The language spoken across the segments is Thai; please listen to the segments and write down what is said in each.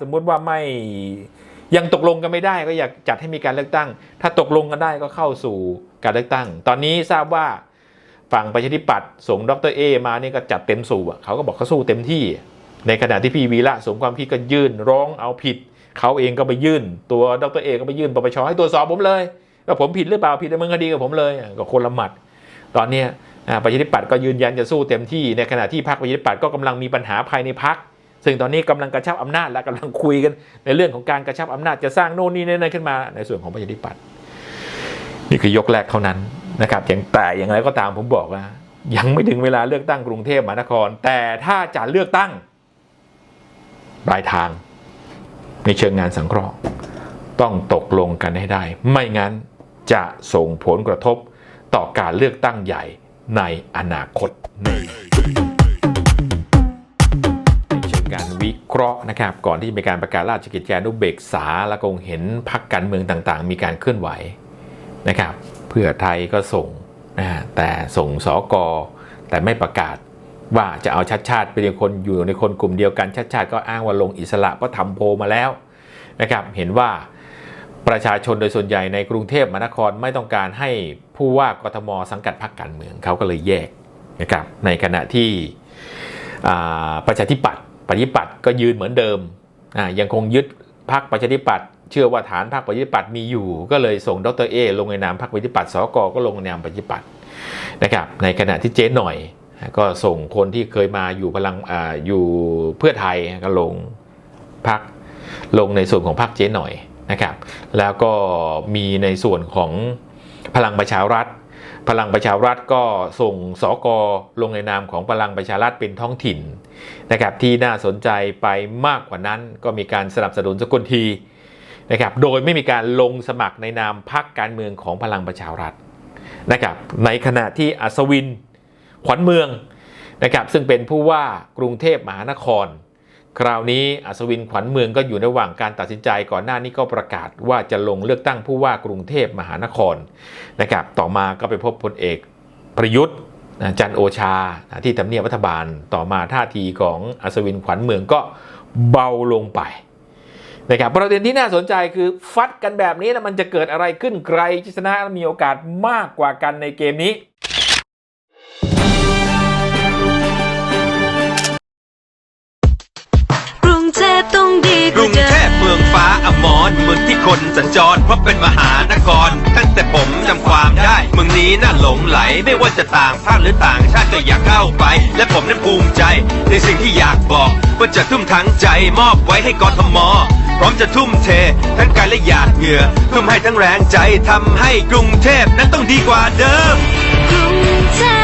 สมมุติว่าไม่ยังตกลงกันไม่ได้ก็อยากจัดให้มีการเลือกตั้ง ถ้าตกลงกันได้ก็เข้าสู่การเลือกตั้ง ตอนนี้ทราบว่าฝั่งประชาธิปัตย์ส่งดรเอมานี่ก็จัดเต็มสูบอะเขาก็บอกเขาสู้เต็มที่ ในขณะที่พี่วีระสมความคิดก็ยื่นร้องเอาผิด เขาเองก็ไปยื่น ตัวดรเอก็ไปยื่นปปชให้ตรวจสอบผมเลยว่าผมผิดหรือเปล่าผิดดำเนินคดีกับผมเลยก็คนละหมัด ตอนนี้ประชาธิปัตย์ก็ยืนยันจะสู้เต็มที่ ในขณะที่พรรคประชาธิปัตย์ก็กำลังมีปัญหาภายในพรรค ซึ่งตอนนี้กำลังกระชับอำนาจและกำลังคุยกันในเรื่องของการกระชับอำนาจจะสร้างโน่นนี่นั่นขึ้นมาในส่วนของประชาธิปัตย์นี่คือยกแรกเท่านั้นนะครับอย่างแต่อย่างไรก็ตามผมบอกว่า ยังไม่ถึงเวลาเลือกตั้งกรุงเทพมหานคร แต่ถ้าจะเลือกตั้งปลายทาง ในเชิงงานสังเคราะห์ต้องตกลงกันให้ได้ ไม่งั้นจะส่งผลกระทบต่อการเลือกตั้งใหญ่ในอนาคตนี่ใน เคราะห์นะครับก่อนที่จะมีการประกาศราชกิจจานุเบกษาแล้วก็คงเห็นพักการเมืองต่างๆ มีการเคลื่อนไหวนะครับเพื่อไทยก็ส่งนะแต่ส่งสอกอแต่ไม่ประกาศว่าจะเอาชัดชาติเป็นคนอยู่ในคนกลุ่มเดียวกันชัดชาติก็อ้างว่าลงอิสระก็ทำโพมาแล้วนะครับเห็นว่าประชาชนโดยส่วนใหญ่ในกรุงเทพมหานครไม่ต้องการให้ผู้ว่ากทมสังกัดพรรคการเมืองเขาก็เลยแยกนะครับในขณะที่ประชาธิปัตย์ ประชาธิปัตย์ก็ยืนเหมือนเดิมอ่ายังคงยึดพรรคประชาธิปัตย์เชื่อว่าฐานพรรคประชาธิปัตย์มีอยู่ ก็เลยส่งดรเอลงในนามพรรคประชาธิปัตย์สกก็ลงในนามประชาธิปัตย์นะครับในขณะที่เจ๊หน่อย ก็ส่งคนที่เคยมาอยู่พลังอาอยู่เพื่อไทยก็ลงพรรคลงในส่วนของพรรคเจ๊หน่อยนะครับแล้วก็มีในส่วนของพลังประชารัฐ พลังประชารัฐก็ส่งสอกอลงในนามของพลังประชารัฐเป็นท้องถิ่นนะครับที่น่าสนใจไปมากกว่านั้นก็มีการสนับสนุนสกุลทีนะครับโดยไม่มีการลงสมัครในนามพรรคการเมืองของพลังประชารัฐนะครับในขณะที่อัศวินขวัญเมืองนะครับซึ่งเป็นผู้ว่ากรุงเทพมหานคร คราวนี้อัศวินขวัญเมืองก็อยู่ในระหว่างการตัดสินใจก่อนหน้านี้ก็ประกาศว่าจะลงเลือกตั้งผู้ว่ากรุงเทพมหานครนะครับต่อมาก็ไปพบพลเอกประยุทธ์จันโอชาที่ทำเนียบรัฐบาลต่อมาท่าทีของอัศวินขวัญเมืองก็เบาลงไปนะครับประเด็นที่น่าสนใจคือฟัดกันแบบนี้แล้วมันจะเกิดอะไรขึ้นใครชนะมีโอกาสมากกว่ากันในเกมนี้ คนสัญจรเพราะเป็นมหานครตั้งแต่ผมจำความได้เมืองนี้น่าหลงไหลไม่ว่าจะต่างภาคหรือต่างชาติก็อยากเข้าไป และผมนั้นภูมิใจ ในสิ่งที่อยากบอกว่าจะทุ่มทั้งใจมอบไว้ให้กทมพร้อมจะทุ่มเท ทั้งกายและหยาดเหงื่อทุ่มให้ทั้งแรงใจทำให้กรุงเทพนั้นต้องดีกว่าเดิมกรุงเทพ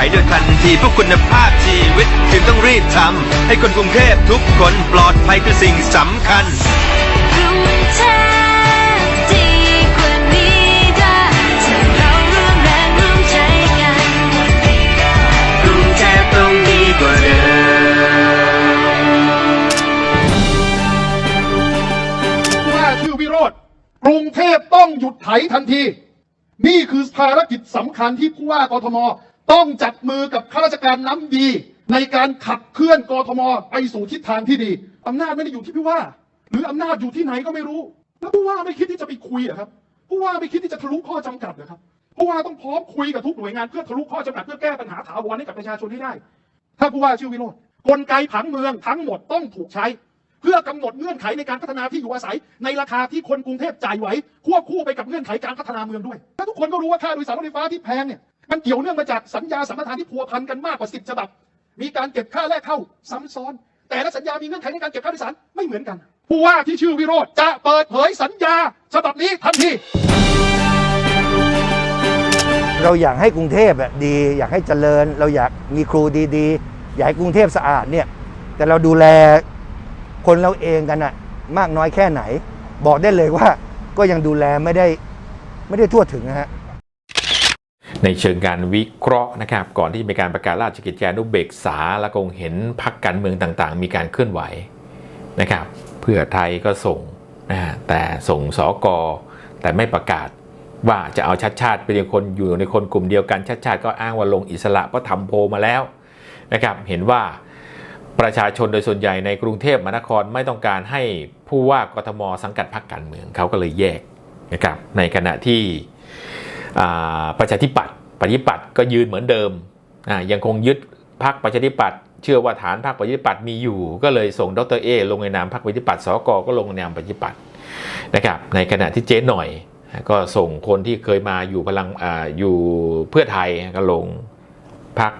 ต้องแก้ไขโดยทันทีเพื่อคุณภาพชีวิตจึงต้องรีบทำให้คนกรุงเทพทุกคนปลอดภัยคือสิ่งสำคัญกรุงเทพดีกว่านี้ถ้าถ้าเราร่วมแรงร่วมใจกันกรุงเทพต้องดีกว่าเดิมว่าชื่อวิโรธกรุงเทพต้องหยุดไถทันที นี่คือภารกิจสำคัญที่ผู้ว่ากทม ต้องจับมือกับข้าราชการน้ำดี ในการขับเคลื่อนกทมไปสู่ทิศทางที่ดีอำนาจไม่ได้อยู่ที่ผู้ว่า หรืออำนาจอยู่ที่ไหนก็ไม่รู้ แล้วผู้ว่าไม่คิดที่จะไปคุยเหรอครับผู้ว่าไม่คิดที่จะทะลุข้อจำกัดเหรอครับผู้ว่าต้องพร้อมคุยกับทุกหน่วยงานเพื่อทะลุข้อจำกัดเพื่อแก้ปัญหาถาวรให้กับประชาชนให้ได้ ถ้าผู้ว่าชื่อวิโรธกลไกผังเมืองทั้งหมดต้องถูกใช้ เพื่อกำหนดเงื่อนไขในการพัฒนาที่อยู่อาศัย ในราคาที่คนกรุงเทพจ่ายไหวควบคู่ไปกับเงื่อนไขการพัฒนาเมืองด้วยและทุกคนก็รู้ว่าค่าโดยสารรถไฟฟ้าที่แพงเนี่ย มันเกี่ยวเนื่องมาจากสัญญาสัมปทานที่พัวพันกันมากกว่า10ฉบับ มีการเก็บค่าแรกเข้าซ้ำซ้อน แต่ละสัญญามีเงื่อนไขในการเก็บค่าโดยสารไม่เหมือนกัน ผู้ว่าที่ชื่อวิโรธจะเปิดเผยสัญญาฉบับนี้ทันที เราอยากให้กรุงเทพอะดี อยากให้เจริญ เราอยากมีครูดีๆ อยากให้กรุงเทพสะอาดเนี่ย แต่เราดูแลคนเราเองกันอะมากน้อยแค่ไหน บอกได้เลยว่าก็ยังดูแลไม่ได้ไม่ได้ทั่วถึงนะฮะ ในเชิงการวิเคราะห์นะครับ ก่อนที่จะมีการประกาศราชกิจจานุเบกษา แล้วก็คงเห็นพักการเมืองต่างๆ มีการเคลื่อนไหวนะครับ เพื่อไทยก็ส่งนะแต่ส่งสอกอแต่ไม่ประกาศว่าจะเอาชัดชาติเป็นคนอยู่ในคนกลุ่มเดียวกันชัดชาติก็อ้างว่าลงอิสระเพราะทำโพมาแล้วนะครับ เห็นว่าประชาชนโดยส่วนใหญ่ในกรุงเทพมหานครไม่ต้องการให้ผู้ว่ากทมสังกัดพรรคการเมืองเขาก็เลยแยกนะครับในขณะที่ ประชาธิปัตย์ประชาธิปัตย์ก็ยืนเหมือนเดิมยังคงยึดพรรคประชาธิปัตย์เชื่อว่าฐานพรรคประชาธิปัตย์มีอยู่ ก็เลยส่งดรเอลงในนามพรรคประชาธิปัตย์สกก็ลงในนามประชาธิปัตย์นะครับในขณะที่เจ๊หน่อย ก็ส่งคนที่เคยมาอยู่พลังออยู่เพื่อไทยก็ลงพรรค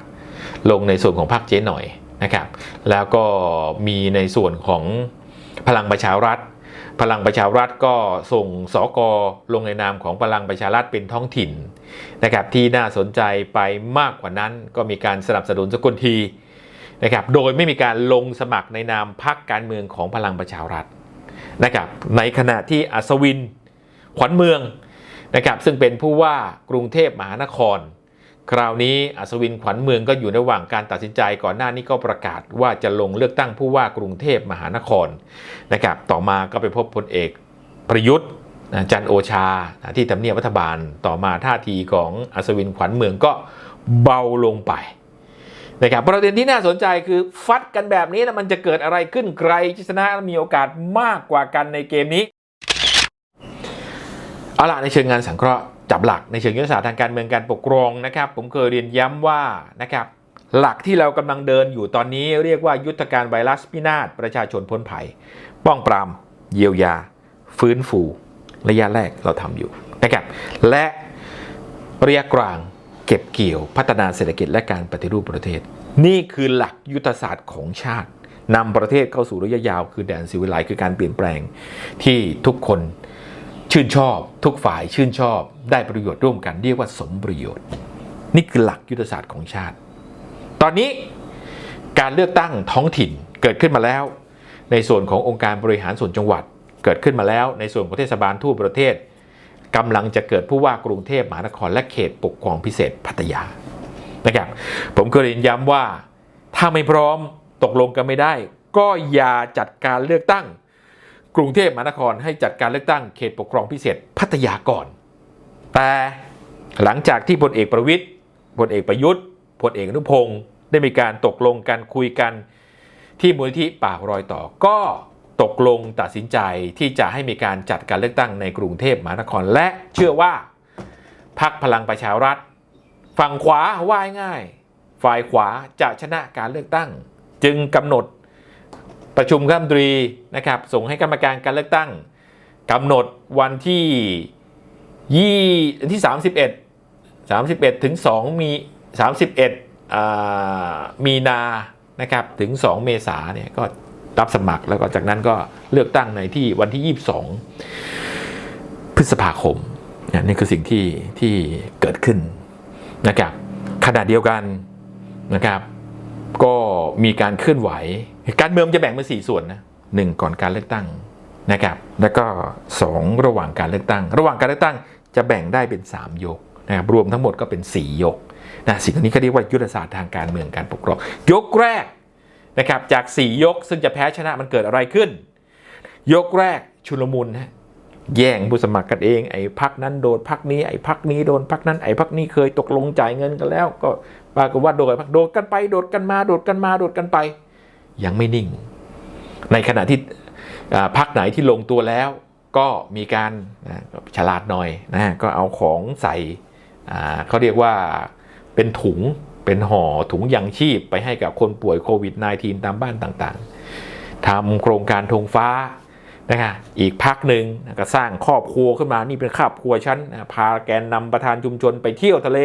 ลงในส่วนของพรรคเจ๊หน่อยนะครับแล้วก็มีในส่วนของพลังประชารัฐ พลังประชารัฐก็ส่งสอกอลงในนามของพลังประชารัฐเป็นท้องถิ่นนะครับที่น่าสนใจไปมากกว่านั้นก็มีการสนับสนุนสกุลทีนะครับโดยไม่มีการลงสมัครในนามพรรคการเมืองของพลังประชารัฐนะครับในขณะที่อัศวินขวัญเมืองนะครับซึ่งเป็นผู้ว่ากรุงเทพมหานคร คราวนี้อัศวินขวัญเมืองก็อยู่ในระหว่างการตัดสินใจก่อนหน้านี้ก็ประกาศว่าจะลงเลือกตั้งผู้ว่ากรุงเทพมหานครนะครับต่อมาก็ไปพบพลเอกประยุทธ์จันโอชาที่ทำเนียบรัฐบาลต่อมาท่าทีของอัศวินขวัญเมืองก็เบาลงไปนะครับประเด็นที่น่าสนใจคือฟัดกันแบบนี้แล้วมันจะเกิดอะไรขึ้นใครชนะมีโอกาสมากกว่ากันในเกมนี้เอาล่ะในเชิงงานสังเคราะห์ จับหลักในเชิงยุทธศาสตร์ทางการเมืองการปกครองนะครับ ผมเคยเรียนย้ำว่านะครับหลักที่เรากำลังเดินอยู่ตอนนี้เรียกว่ายุทธการไวรัสพินาศประชาชนพ้นภัย ป้องปราม เยียวยา ฟื้นฟูระยะแรกเราทำอยู่นะครับและระยะกลางเก็บเกี่ยวพัฒนาเศรษฐกิจและการปฏิรูปประเทศ นี่คือหลักยุทธศาสตร์ของชาตินำประเทศเข้าสู่ระยะยาวคือแดนสิวิไลคือการเปลี่ยนแปลงที่ทุกคน ชื่นชอบ ทุกฝ่ายชื่นชอบได้ประโยชน์ร่วมกันเรียกว่าสมประโยชน์ นี่คือหลักยุทธศาสตร์ของชาติ ตอนนี้การเลือกตั้งท้องถิ่นเกิดขึ้นมาแล้ว ในส่วนขององค์การบริหารส่วนจังหวัด เกิดขึ้นมาแล้ว ในส่วนของเทศบาลทั่วประเทศกำลังจะเกิดผู้ว่ากรุงเทพมหานครและเขตปกครองพิเศษพัทยานะครับผมก็เรียนย้ำว่าถ้าไม่พร้อมตกลงกันไม่ได้ ก็อย่าจัดการเลือกตั้ง กรุงเทพมหานครให้จัดการเลือกตั้งเขตปกครองพิเศษพัทยาก่อน แต่หลังจากที่พลเอกประวิทย์พลเอกประยุทธ์พลเอกนุพงศ์ได้มีการตกลงกันคุยกันที่มูลนิธิปากรอยต่อ ก็ตกลงตัดสินใจที่จะให้มีการจัดการเลือกตั้งในกรุงเทพมหานครและเชื่อว่าพรรคพลังประชารัฐ ฝั่งขวาว่ายง่าย ฝ่ายขวาจะชนะการเลือกตั้ง จึงกำหนด ประชุมคณะมนตรีนะครับส่งให้กรรมการการเลือกตั้งกำหนดวันที่ยี่ที่ 31 31 ถึง 2 มี 31อ่ามีนานะครับถึง 2 เมษาเนี่ยก็รับสมัครแล้วก็จากนั้นก็เลือกตั้งในที่วันที่ 22 พฤษภาคมน,นี่คือสิ่งที่ที่เกิดขึ้นนะครับขณะเดียวกันนะครับก็มีการเคลื่อนไหว การเมืองจะแบ่งเป็นสี่ส่วนนะหนึ่งก่อนการเลือกตั้งนะครับ แล้วก็สองระหว่างการเลือกตั้ง ระหว่างการเลือกตั้งจะแบ่งได้เป็น 3 ยกนะครับรวมทั้งหมดก็เป็น 4 ยกนะสิ่งนี้เขาเรียกว่ายุทธศาสตร์ทางการเมืองการปกครองยกแรกนะครับจาก 4 ยกซึ่งจะแพ้ชนะมันเกิดอะไรขึ้น ยกแรกชุลมุนฮะแย่งผู้สมัครกันเองไอ้พักนั้นโดนพักนี้ไอ้พักนี้โดนพักนั้นไอ้พักนี้เคยตกลงจ่ายเงินกันแล้ว ก็ปรากฏว่าโดนพักโดดกันไปโดดกันมาโดดกันมาโดดกันไป ยังไม่นิ่ง ในขณะที่พักไหนที่ลงตัวแล้วก็มีการฉลาดหน่อยนะก็เอาของใส่เขาเรียกว่าเป็นถุงเป็นห่อถุงยังชีพไปให้กับคนป่วยโควิด -19 ตามบ้านต่างๆทำโครงการธงฟ้านะครอีกพักหนึ่งก็สร้างครอบครัวขึ้นมานี่เป็นครอบครัวฉันนพาแกนนำประธานชุมชนไปเที่ยวทะเล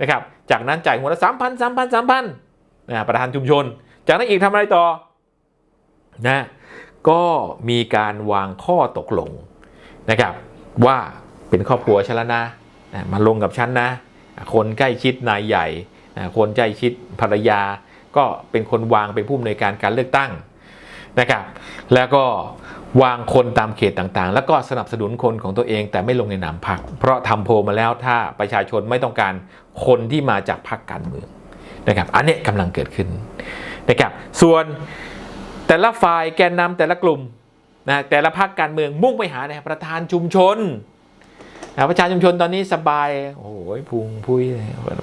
นะครับจากนั้นจ่ายหัวละสามพันสามพันสามพันประธานชุมชน จากนั้นอีกทำอะไรต่อนะก็มีการวางข้อตกลงนะครับ ว่าเป็นครอบครัวฉันแล้วนะนะมาลงกับฉันนะ คนใกล้ชิดนายใหญ่นะคนใกล้ชิดภรรยา ก็เป็นคนวางเป็นผู้อำนวยการการเลือกตั้งนะครับ แล้วก็วางคนตามเขตต่างๆ แล้วก็สนับสนุนคนของตัวเองแต่ไม่ลงในนามพรรคเพราะทำโพลมาแล้วถ้าประชาชนไม่ต้องการคนที่มาจากพรรคการเมืองนะครับ อันนี้ยกำลังเกิดขึ้น นะครับ ส่วนแต่ละฝ่ายแกนนำแต่ละกลุ่มนะแต่ละพรรคการเมืองมุ่งไปหาเนี่ยประธานชุมชนนะประชาชุมชนตอนนี้สบาย โอ้โหพุงพุย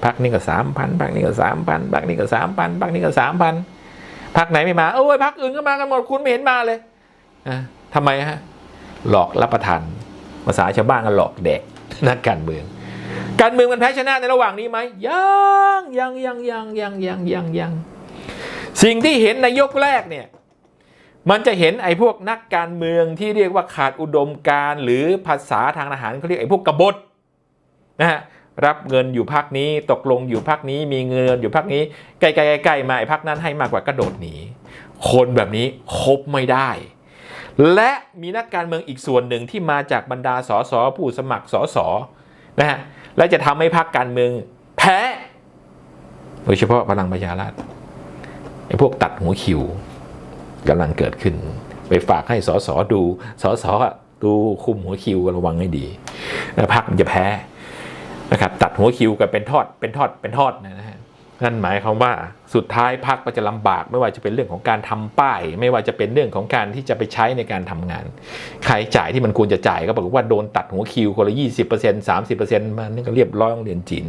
พรรคนี้ก็สามพันพรรคนี้ก็สามพันพรรคนี้ก็สามพันพรรคนี้ก็สามพันพรรคไหนไม่มาโอ้ยพรรคอื่นก็มากันหมดคุณไม่เห็นมาเลยอะทำไมฮะ หลอกรับประทานภาษาชาวบ้านก็หลอกแดกนักการเมือง การเมืองมันแพ้ชนะในระหว่างนี้ไหมยังยังยังยังยังยังยังยัง สิ่งที่เห็นในยกแรกเนี่ยมันจะเห็นไอ้พวกนักการเมืองที่เรียกว่าขาดอุดมการหรือภาษาทางทหารเขาเรียกไอ้พวกกบฏนะฮะรับเงินอยู่พักนี้ตกลงอยู่พักนี้มีเงินอยู่พักนี้ใกล้ๆๆๆมาไอ้พักนั้นให้มากกว่ากระโดดหนีคนแบบนี้คบไม่ได้ และมีนักการเมืองอีกส่วนหนึ่งที่มาจากบรรดาสสผู้สมัครสสนะฮะและจะทำให้พรรคการเมืองแพ้โดยเฉพาะพลังประชารัฐ อ้พวกตัดหัวคิวกำลังเกิดขึ้น ไปฝากให้สสดูสสดูคุมหัวคิวระวังให้ดีพรรคมันจะแพ้นะครับตัดหัวคิวกันเป็นทอดเป็นทอดเป็นทอดนะฮะ นั่นหมายความว่าสุดท้ายพักก็จะลำบากไม่ว่าจะเป็นเรื่องของการทำป้าย ไม่ว่าจะเป็นเรื่องของการที่จะไปใช้ในการทำงานค่าใช้จ่ายที่มันควรจะจ่ายก็บอกว่าโดนตัดหัวคิวคนละยี่สิบเปอร์เซ็นต์สามสิบเปอร์เซ็นต์มันนี่ก็เรียบร้อยโรงเรียนจีน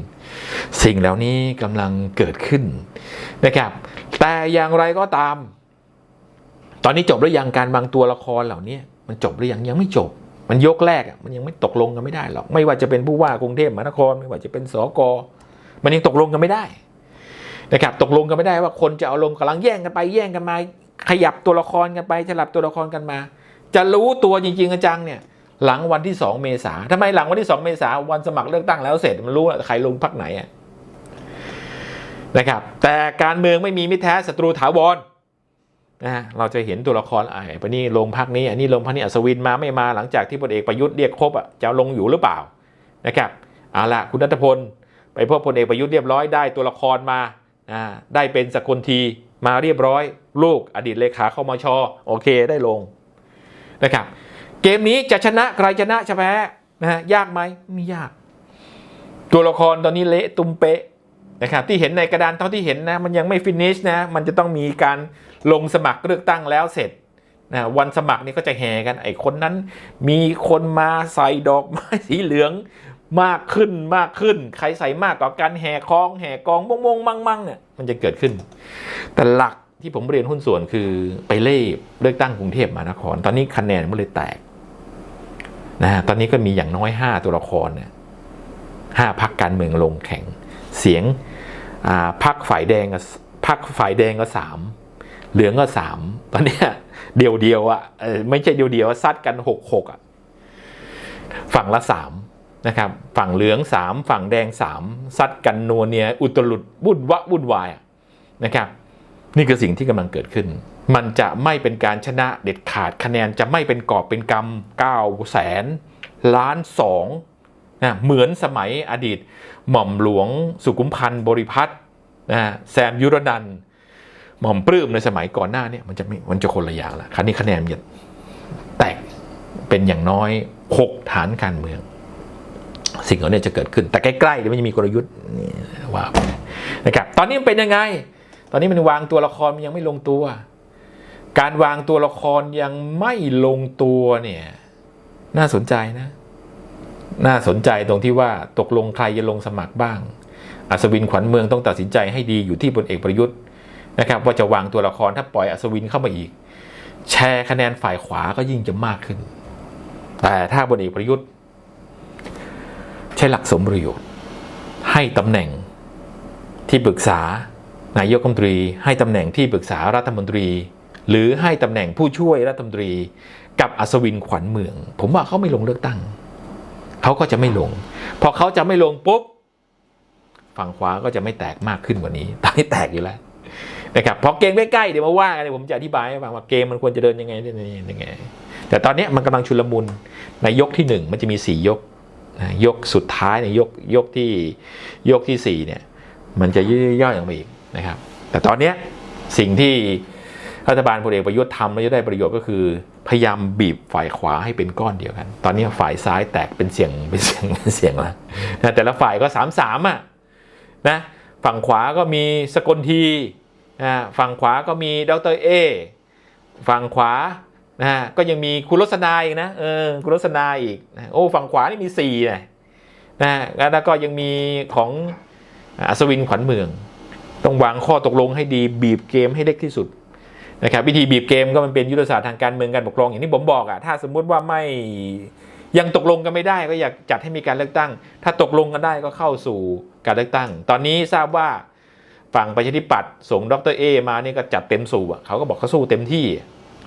สิ่งเหล่านี้กำลังเกิดขึ้นนะครับ แต่อย่างไรก็ตาม ตอนนี้จบหรือยังการวางตัวละครเหล่านี้มันจบหรือยังยังไม่จบมันยกแรกมันยังไม่ตกลงกันไม่ได้หรอก ไม่ว่าจะเป็นผู้ว่ากรุงเทพมหานคร ไม่ว่าจะเป็นสกมันยังตกลงกันไม่ได้ นะครับตกลงกันไม่ได้ว่าคนจะเอาลงกำลังแย่งกันไปแย่งกันมา ขยับตัวละครกันไปสลับตัวละครกันมา จะรู้ตัวจริงๆจังเนี่ยหลังวันที่ 2 เมษาทำไมหลังวันที่ 2 เมษาวันสมัครเลือกตั้งแล้วเสร็จมันรู้ว่าใครลงพักไหนนะครับ แต่การเมืองไม่มีมิตรแท้ศัตรูถาวรนะเราจะเห็นตัวละครไอ้ปนี่ลงพักนี้อันนี้ลงพักนี้อัศวินมาไม่มาหลังจากที่พลเอกประยุทธ์เรียกครบอะจะลงอยู่หรือเปล่านะครับเอาละคุณนัทพล ไปพบพลเอกประยุทธ์เรียบร้อยได้ตัวละครมา ได้เป็นสกุลทีมาเรียบร้อย ลูกอดีตเลขาเข้ามาชอโอเคได้ลงนะครับเกมนี้จะชนะใครชนะจะแพ้นะฮะยากไหมไม่ยาก ตัวละครตอนนี้เละตุ้มเป๊ะนะครับที่เห็นในกระดานเท่าที่เห็นนะมันยังไม่ฟินิชนะมันจะต้องมีการลงสมัครเลือกตั้งแล้วเสร็จนะวันสมัครนี่ก็จะแห่กันไอ้คนนั้น มีคนมาใส่ดอกไม้สีเหลือง มากขึ้นมากขึ้น ใครใส่มากกว่ากันแห่คองแห่กองมงมงมังมังเนี่ยมันจะเกิดขึ้น แต่หลักที่ผมเรียนหุ้นส่วนคือไปเล่เลือกตั้งกรุงเทพมหานคร ตอนนี้คะแนนมันเลยแตกนะฮะตอนนี้ก็มีอย่างน้อย 5 ตัวละครเนี่ยห้าพักการเมืองลงแข่ง เสียงอ่าพักฝ่ายแดงกพักฝ่ายแดงก็สามเหลืองก็สามตอนนี้เดียวเดียวอะไม่ใช่เดียวเดียวซัดกันหกหกอะฝั่งละสาม นะครับฝั่งเหลือง 3 ฝั่งแดง 3 ซัดกันนัวเนียอุตลุดวุ่นวะวุ่นวายนะครับนี่คือสิ่งที่กำลังเกิดขึ้น มันจะไม่เป็นการชนะเด็ดขาดคะแนนจะไม่เป็นกอบเป็นกำ9แสนล้านสองนะเหมือนสมัยอดีต หม่อมหลวงสุขุมพันธ์บริพัตรนะฮะแซมยุรนันหม่อมปลื้มในสมัยก่อนหน้าเนี่ยมันจะไม่มันจะคนละอย่างละคราวนี้คะแนนมันจะแตกเป็นอย่างน้อย 6 ฐานการเมือง สิ่งเหล่านี้จะเกิดขึ้นแต่ใกล้ๆเดี๋ยวมันจะมีกลยุทธ์นี่ว่านะครับตอนนี้มันเป็นยังไง ตอนนี้มันวางตัวละครมันยังไม่ลงตัว การวางตัวละครยังไม่ลงตัวเนี่ยน่าสนใจนะ น่าสนใจตรงที่ว่าตกลงใครจะลงสมัครบ้าง อัศวินขวัญเมืองต้องตัดสินใจให้ดีอยู่ที่พลเอกประยุทธ์นะครับ ว่าจะวางตัวละครถ้าปล่อยอัศวินเข้ามาอีก แชร์คะแนนฝ่ายขวาก็ยิ่งจะมากขึ้น แต่ถ้าพลเอกประยุทธ์ ใช้หลักสมประโยชน์ ให้ตำแหน่งที่ปรึกษานายกรัฐมนตรี ให้ตำแหน่งที่ปรึกษารัฐมนตรี หรือให้ตำแหน่งผู้ช่วยรัฐมนตรี กับอัศวินขวัญเมือง ผมว่าเขาไม่ลงเลือกตั้งเขาก็จะไม่ลง พอเขาจะไม่ลงปุ๊บฝั่งขวาก็จะไม่แตกมากขึ้นกว่านี้ตอนนี้แตกอยู่แล้วนะครับพอเกมใกล้ๆเดี๋ยวมาว่ากันเดี๋ยวผมจะอธิบายให้ฟังว่าเกมมันควรจะเดินยังไงยังไง แต่ตอนนี้มันกำลังชุลมุนในยกที่หนึ่งมันจะมีสี่ยก ยกสุดท้ายเนี่ยยกยกที่ยกที่สี่เนี่ยมันจะย่อยๆออกมาอีกนะครับ แต่ตอนนี้สิ่งที่รัฐบาลพลเอกประยุทธ์ทำแล้วจะได้ประโยชน์ก็คือ พยายามบีบฝ่ายขวาให้เป็นก้อนเดียวกัน ตอนนี้ฝ่ายซ้ายแตกเป็นเสียงเป็นเสียงเป็นเสียงแล้วนะแต่ละฝ่ายก็สามสามอะนะฝั่งขวาก็มีสกลทีนะฝั่งขวาก็มีดรเอฝั่งขวา นะฮะก็ยังมีคุณรสนาอีกนะเออคุณรสนาอีกนะโอ้ฝั่งขวานี่มีสี่นะนะแล้วก็ยังมีของอัศวินขวัญเมือง ต้องวางข้อตกลงให้ดีบีบเกมให้เล็กที่สุดนะครับวิธีบีบเกมก็มันเป็นยุทธศาสตร์ทางการเมืองการปกครองอย่างที่ผมบอกอะถ้าสมมุติว่าไม่ยังตกลงกันไม่ได้ก็อยากจัดให้มีการเลือกตั้ง ถ้าตกลงกันได้ก็เข้าสู่การเลือกตั้ง ตอนนี้ทราบว่าฝั่งประชาธิปัตย์ส่งดรเอมานี่ก็จัดเต็มสู่อะเขาก็บอกเขาสู้เต็มที่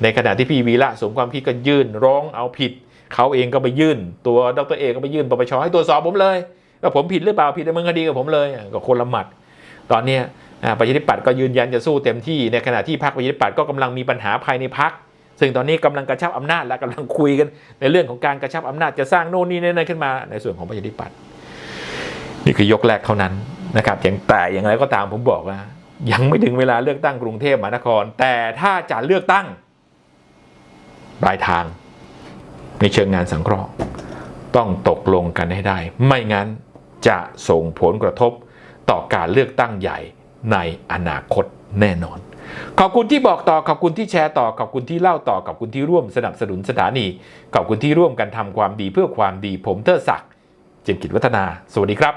ในขณะที่พี่วีระสมความคิดก็ยื่นร้องเอาผิด เขาเองก็ไปยื่น ตัวดรเอก็ไปยื่นปปชให้ตรวจสอบผมเลยว่าผมผิดหรือเปล่าผิดดำเนินคดีกับผมเลยก็คนละหมัด ตอนนี้ประชาธิปัตย์ก็ยืนยันจะสู้เต็มที่ในขณะที่พรรคประชาธิปัตย์ก็กำลังมีปัญหาภายในพรรคซึ่งตอนนี้กำลังกระชับอำนาจและกำลังคุยกัน ในเรื่องของการกระชับอำนาจจะสร้างโน่นนี่นั่นขึ้นมา ในส่วนของประชาธิปัตย์นี่คือยกแรกเท่านั้นนะครับอย่างแต่อย่างไรก็ตามผมบอกว่า ยังไม่ถึงเวลาเลือกตั้งกรุงเทพมหานคร แต่ถ้าจะเลือกตั้ง ปลายทาง ในเชิงงานสังเคราะห์ ต้องตกลงกันให้ได้ ไม่งั้นจะส่งผลกระทบต่อการเลือกตั้งใหญ่ในอนาคตแน่นอน ขอบคุณที่บอกต่อ ขอบคุณที่แชร์ต่อ ขอบคุณที่เล่าต่อ ขอบคุณที่ร่วมสนับสนุนสถานี ขอบคุณที่ร่วมกันทำความดีเพื่อความดีผมเทอศักดิ์เจมกิจวัฒนา สวัสดีครับ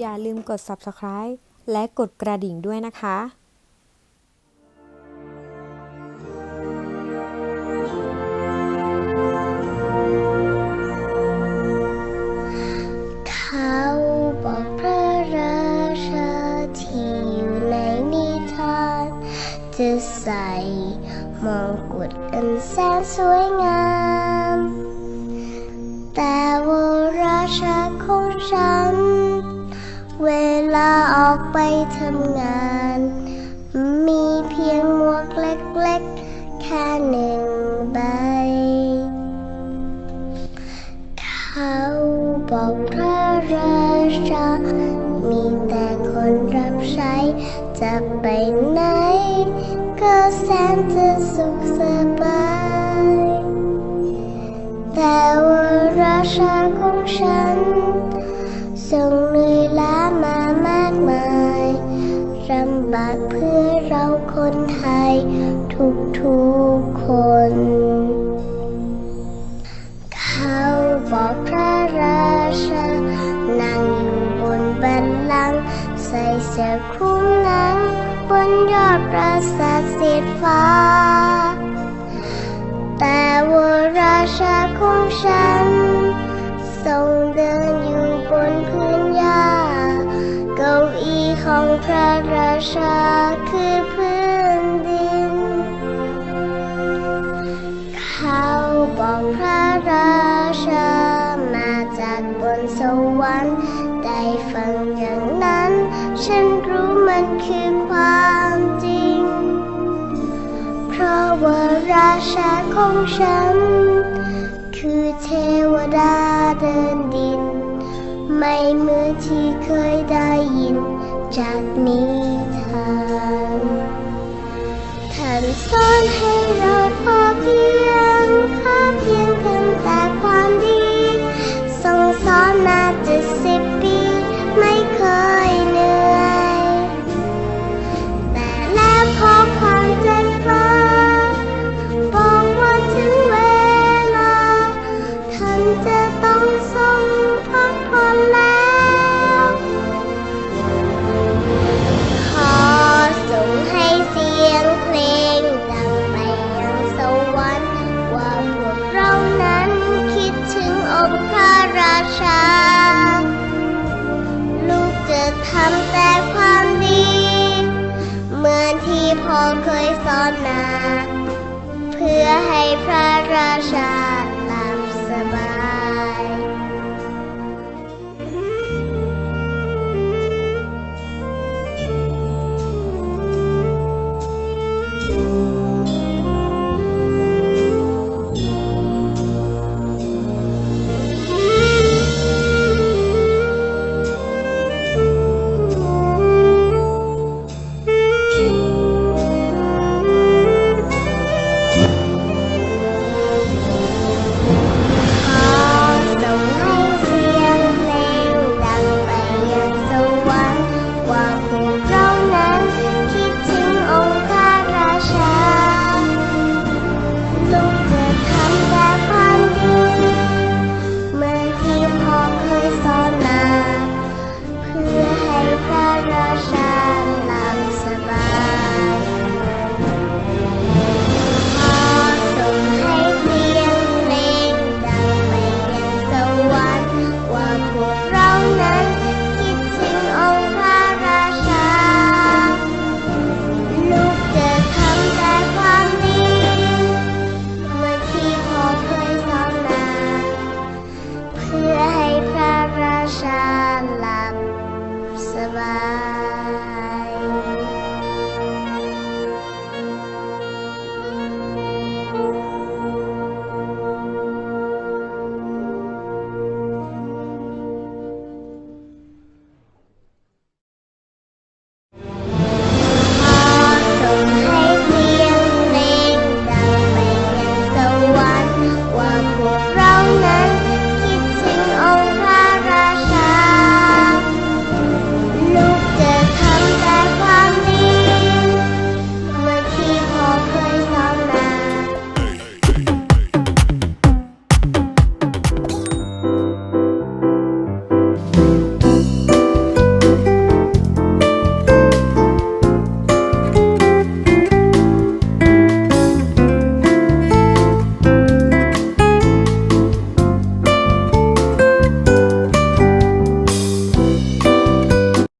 อย่าลืมกด subscribe และกดกระดิ่งด้วยนะคะ มองกุฎอันแสนสวยงาม แต่ว่าราชาของฉัน เวลาออกไปทำงาน มีเพียงหมวกเล็กๆ แค่หนึ่งใบ เขาบอกพระราชา มีแต่คนรับใช้จะไปไหน แสนจะสุขสบาย แต่ว่าราชาของฉันทรงเหนื่อยล้ามามากมายลำบากเพื่อเราคนไทยทุกๆคน เขาบอกพระราชา นั่งอยู่บนบัลลังก์ใส่เสื้อคลุมหนัง บนยอดปราสาทสีฟ้า แต่ว่าราชาของฉัน ทรงเดินอยู่บนพื้นหญ้า เก้าอี้ของพระราชาคือพื้นดิน เขาบอกพระราชามาจากบนสวรรค์ได้ฟังอย่างนั้น ฉันรู้มันคือ วาราชาของฉัน คือเทวดาเดินดิน ไม่เหมือนที่เคยได้ยินจากนิทานท่านสอนให้เราพอเพียง